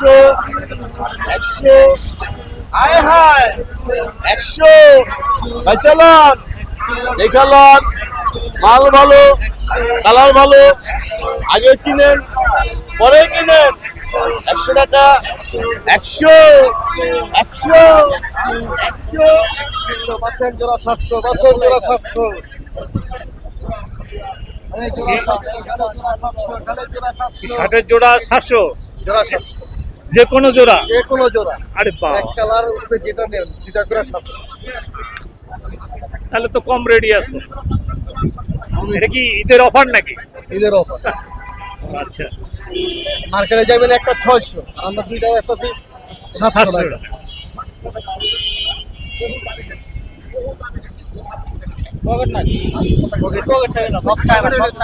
একশো একশো আয় হায় একশো ভাই চালান দেখালন মাল ভালো কালার ভালো আগে চিনেন পরে কিনেন একশো টাকা একশো একশো একশো। পাচ্ছেন জোড়া সাতশো পাচ্ছেন জোড়া সাতশো। ষাটের জোড়া সাতশো। জোড়া সাতশো। যে কোনো জোড়া? যে কোনো জোড়া। আরে বা এক কালার উপরে যেটা নেন দুটা করে সাতশো তাহলে তো কম রেডি আছে। এটা কি ঈদের অফার নাকি? ঈদের অফার। আচ্ছা। মার্কেটে যাবেন একটা ছয়শো আর আমরা দুইটা সাতশো সাতশো।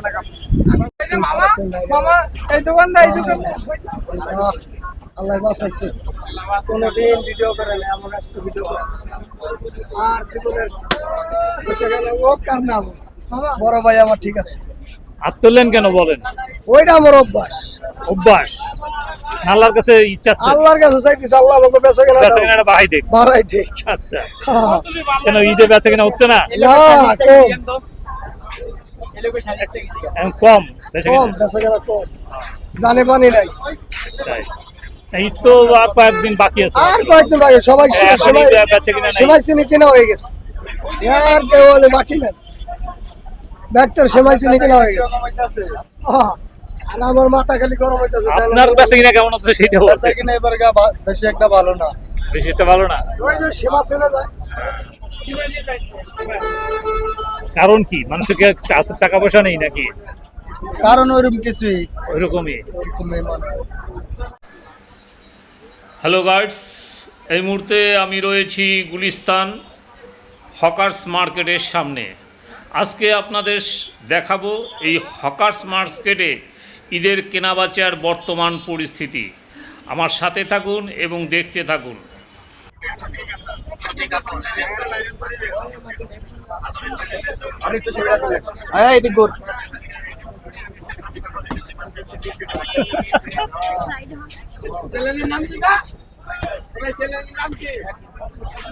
টাকা। মামা এই দোকানটা এই দোকান আল্লাহ কোনোদিন ভিডিও করে না এমন আজকে ভিডিও আর জীবনের বসে গেল ও কার নাম? বড় ভাই আমার ঠিক আছে। হাত তুললেন কেন বলেন? ওইটা আমার অভ্যাস। অভ্যাস? আল্লাহর কাছে ইচ্ছা আছে? আল্লাহর কাছে চাইতেছে আল্লাহ আমাকে বেঁচে গেলে বেচা বাহাই দেখ বাড়াই দেখ আচ্ছা। হ্যাঁ। কেন ঈদে বেচা কেনা হচ্ছে না? না কম। কম বেঁচে গেলে কম। জানে পানি নাই। তাই। ঈদ তো আর কয়েকদিন বাকি আছে। আর কয়েকদিন বাকি সবাই হ্যাঁ, সবাই চিনি কেনা হয়ে গেছে। আর কেউ বলে বাকি নাই। ডাক্তার সেমাই চিনি কেনা হয়ে গেছে। আর আমার মাথা খালি গরম হইতেছে আপনার বেচা কিনা কেমন আছে সেটা বলছে কিনা এবার বেশি একটা ভালো না। বেশি একটা ভালো না। ওই যে সীমা চলে যায়। কারণ কি? মানুষকে কি কাছে টাকা পয়সা নেই নাকি? কারণ ওইরকম কিছুই। ওইরকমই। ওরকমই মানে। হ্যালো গার্ডস এই মুহূর্তে আমি রয়েছি গুলিস্তান হকার্স মার্কেটের সামনে। আজকে আপনাদের দেখাবো এই হকার্স মার্কেটে ঈদের কেনাবেচার বর্তমান পরিস্থিতি। আমার সাথে থাকুন এবং দেখতে থাকুন।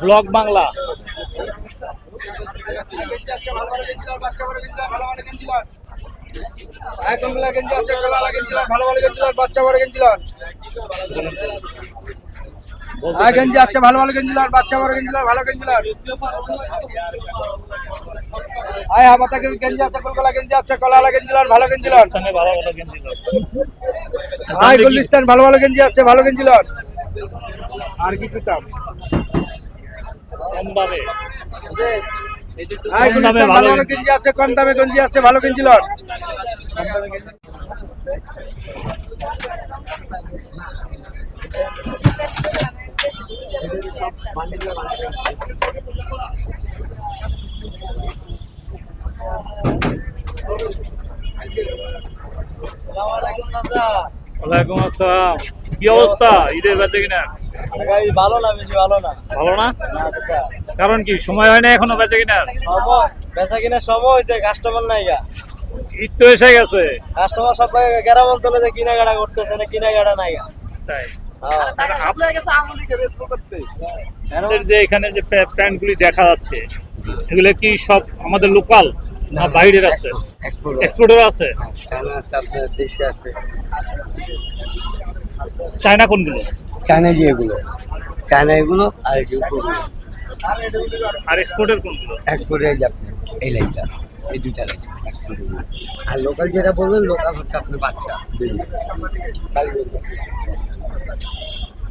গেঞ্জি বাংলা। একদম গেঞ্জি আছে ভালো ভালো লাল বাচ্চা বড় লাল হ্যাঁ গেঞ্জি আছে ভালো ভালো গেঞ্জি লাল বাচ্চা বড় গেঞ্জি লাল ভালো গেঞ্জি লাল আয় হাবাতা গেঞ্জি আছে কলকলা গেঞ্জি আছে কলালা গেঞ্জি লাল ভালো গেঞ্জি এখানে ভালো ভালো গেঞ্জি। আয় গুলিস্তান ভালো ভালো গেঞ্জি আছে ভালো গেঞ্জি আর কি কিতাব কম দামে আয় গুলিস্তান ভালো ভালো গেঞ্জি। আছে কম দামে গেঞ্জি আছে ভালো গেঞ্জি আসসালামাইকুম চাচা ওয়ালাইকুম আসসালাম। কি অবস্থা? ঈদের বেচে কিনা? ভালো না বেশি ভালো না। ভালো না? কারণ কি সময় হয় না এখনও বেচে কিনা সময় বেচা কিনা সময় হয়েছে কাস্টমার নাই গা। ঈদ তো এসে গেছে। কাস্টমার সবাই গ্রাম অঞ্চলে যে কিনাকাটা করতেছে না কিনাকাটা নাই গা। তাই। হ্যাঁ। যে এখানে যে প্যা- প্যান্টগুলি দেখা যাচ্ছে এগুলো কি সব আমাদের লোকাল না বাইরের আছে? এক্সপোর্টের আছে? চায়না কোনগুলো? চায়না যে এগুলো। চায়না এগুলো আর আর এক্সপোর্টের কোনগুলো? এক্সপোর্টে যাবে এই লাইনটা এই দুইটা লাইন আর লোকাল যেটা বলবেন লোকাল হচ্ছে আপনার বাচ্চা।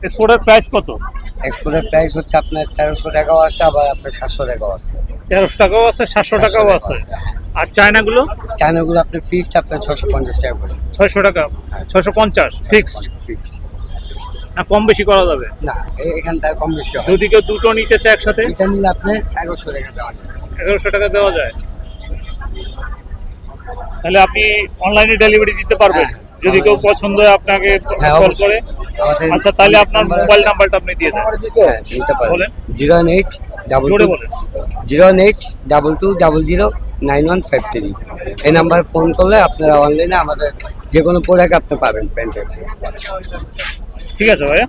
এক্সপোর্টের প্রাইস কত? এক্সপোর্টের প্রাইস হচ্ছে আপনার তেরোশো টাকাও আছে আবার আপনার সাতশো টাকাও আছে। তেরোশো টাকাও আছে সাতশো টাকাও আছে। আর চায়নাগুলো? চায়নাগুলো আপনার ফিক্সড আপনার ছশো পঞ্চাশ টাকা করে। ছয়শো টাকা? ছয়শো পঞ্চাশ ফিক্সড ফিক্সড না কম বেশি করা যাবে? না এখান থেকে কম বেশি হয় যদি কেউ দুটো নিতে চায় একসাথে? এটা নিলে আপনার এগারোশো টাকা দেওয়া এগারোশো টাকা দেওয়া যায়। তাহলে আপনি অনলাইনে ডেলিভারি দিতে পারবেন। হ্যাঁ, যদি কেউ পছন্দ হয় আপনাকে হ্যাঁ, কল করে। আচ্ছা তাহলে আপনার মোবাইল নাম্বারটা আপনি দিয়ে দেন। হ্যাঁ বলেন। Zero eight double two zero eight double two double zero nine one five three এই নাম্বারে ফোন করলে আপনারা অনলাইনে আমাদের যে কোনো প্রোডাক্ট আপনি পাবেন প্যান্টের ঠিক আছে ভাইয়া।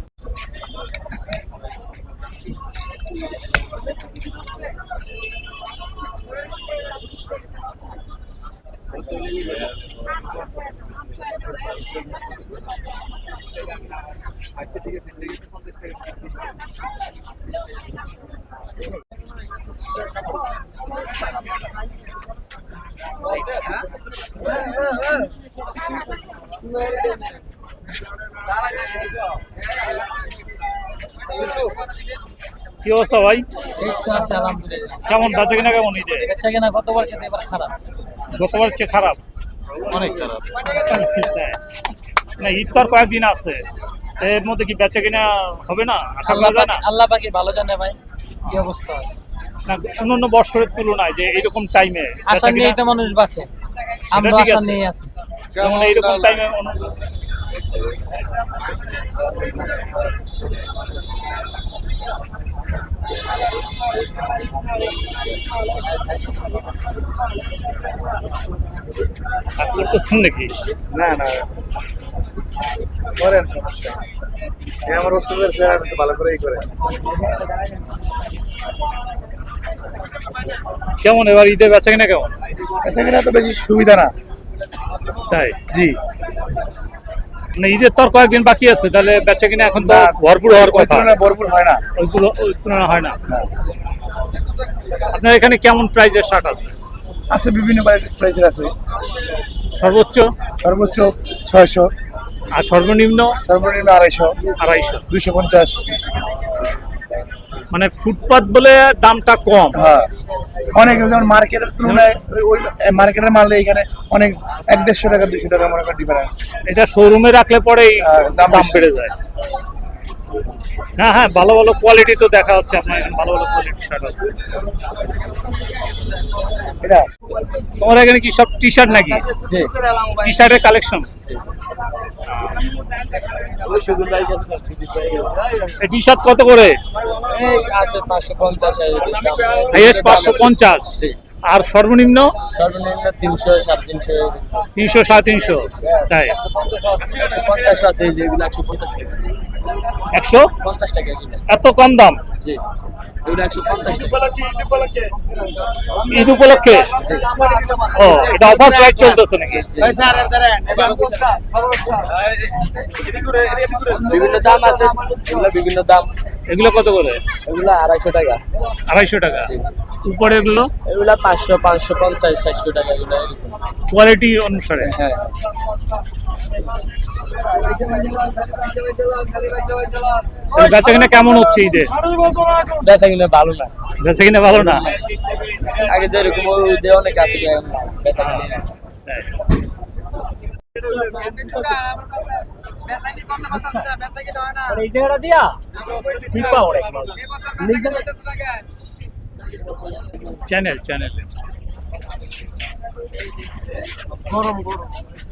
কি অবস্থা ভাই? কেমন বেচা কিনা কেমন ঈদে বেচা কিনা গতবার চেয়ে এবার খারাপ। গতবার চেয়ে খারাপ? অনেক খারাপ। না ঈদ তো আর কয়েকদিন আছে। এর মধ্যে কি বেচা কিনা হবে না? আশা আল্লাহ করা যায় না? আল্লাহ পাকি ভালো জানে ভাই কি অবস্থা? না অন্যান্য বছরের তুলনায় যে এইরকম টাইমে আশা নিয়েই তো মানুষ বাঁচে। আমরা ঠিক আশা আছে। নিয়ে আছি। যেমন এইরকম টাইমে করতেছেন নাকি? না না। করেন আমার ওষুধের চেহারা ভালো করেই করে কেমন এবার ঈদে বেচা কিনা কেমন? এখানে তো বেশি সুবিধা না। তাই? জি। না ঈদের তো কয়েকদিন বাকি আছে তাহলে বেচা কিনা এখন তো ভরপুর হওয়ার কথা। ভরপুর হয় না। ওই তুলনা হয় না। আপনার এখানে কেমন প্রাইজের শার্ট আছে? আছে বিভিন্ন প্রাইসের আছে। সর্বোচ্চ? সর্বোচ্চ ছয়শো। আর সর্বনিম্ন? সর্বনিম্ন আড়াইশো। আড়াইশো। দুইশো পঞ্চাশ। মানে ফুটপাত বলে দামটা কম। হ্যাঁ। অনেক যেমন মার্কেটের তুলনায় ওই- মার্কেটের মারলে এখানে অনেক এক দেড়শো টাকা দুশো টাকা মনে করেন ডিফারেন্স এটা শোরুমে রাখলে পরেই আর দাম দাম বেড়ে যায়। হ্যাঁ হ্যাঁ ভালো ভালো কোয়ালিটি তো দেখা যাচ্ছে আপনার এখানে ভালো ভালো কোয়ালিটি শার্ট আছে। তোমার এখানে কি সব টি শার্ট নাকি টি শার্টের কালেকশন টি শার্ট কত করে? পাঁচশো পঞ্চাশ আর সর্বনিম্ন? সর্বনিম্ন তিনশো সাড়ে তিনশো। তিনশো সাড়ে তিনশো। তাই? একশো পঞ্চাশ আছে এই যে এগুলো একশো পঞ্চাশ টাকা। একশো? পঞ্চাশ টাকা এত কম দাম? ঈদ উপলক্ষে? ও এটা অফার প্রাইস চলতেছে নাকি? বিভিন্ন দাম আছে। এগুলো বিভিন্ন দাম। এগুলো কত করে? এগুলো আড়াইশো টাকা। আড়াইশো টাকা। উপরে এগুলো এগুলো পাঁচশো পাঁচশো পঞ্চাশ ষাটশো টাকা এগুলো। কোয়ালিটি অনুসারে। হ্যাঁ। বেচা কিনা কেমন হচ্ছে ঈদে বেচা কিনা ভালো না। বেচা কিনা ভালো না? আগে যেরকম ওই অনেক আছে এখন না, বেচা কিনা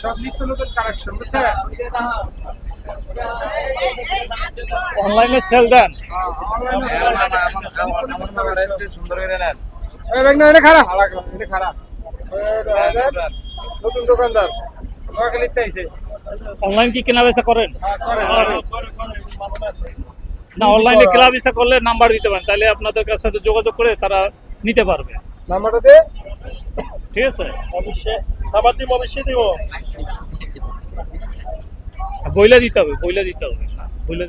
সব নিত্য নতুন কালেকশন বুঝছেন? অনলাইনে সেল দেন। এই ব্যাগ না এটা খারাপ। এটা খারাপ। নতুন দোকানদার। আইছে। অনলাইন কি কেনা বেচা করেন? না অনলাইনে কেনা বেচা করলে নাম্বার দিতে পারেন। তাহলে আপনাদের সাথে যোগাযোগ করে তারা নিতে পারবে। নাম্বারটা দে ঠিক আছে? অবশ্যই। নাম্বার দিব অবশ্যই দিব। বইলা দিতে হবে বইলা দিতে হবে।